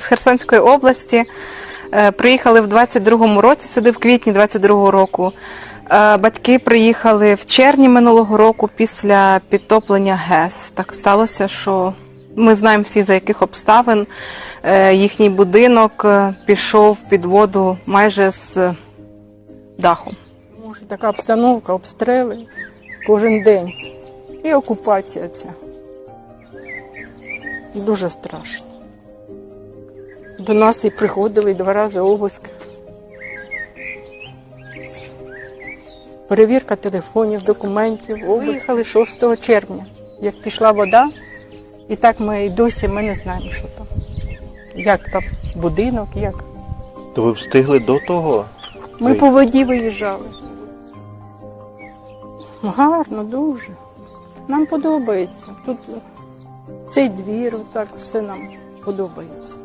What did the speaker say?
з Херсонської області. Е, Приїхали в 22-му році, сюди в квітні 22-го року. Е, Батьки приїхали в червні минулого року після підтоплення ГЕС. Так сталося, що ми знаємо всі за яких обставин е, їхній будинок пішов під воду майже з даху. Така обстановка, обстріли кожен день. І окупація ця. Дуже страшно. До нас і приходили і два рази обиск. Перевірка телефонів, документів. Виїхали 6 червня, як пішла вода, і так ми і досі ми не знаємо, що там. Як там будинок, як. То ви встигли до того? Ми Ви- по воді виїжджали. Гарно, дуже. Нам подобається. Тут цей двір, так все нам подобається.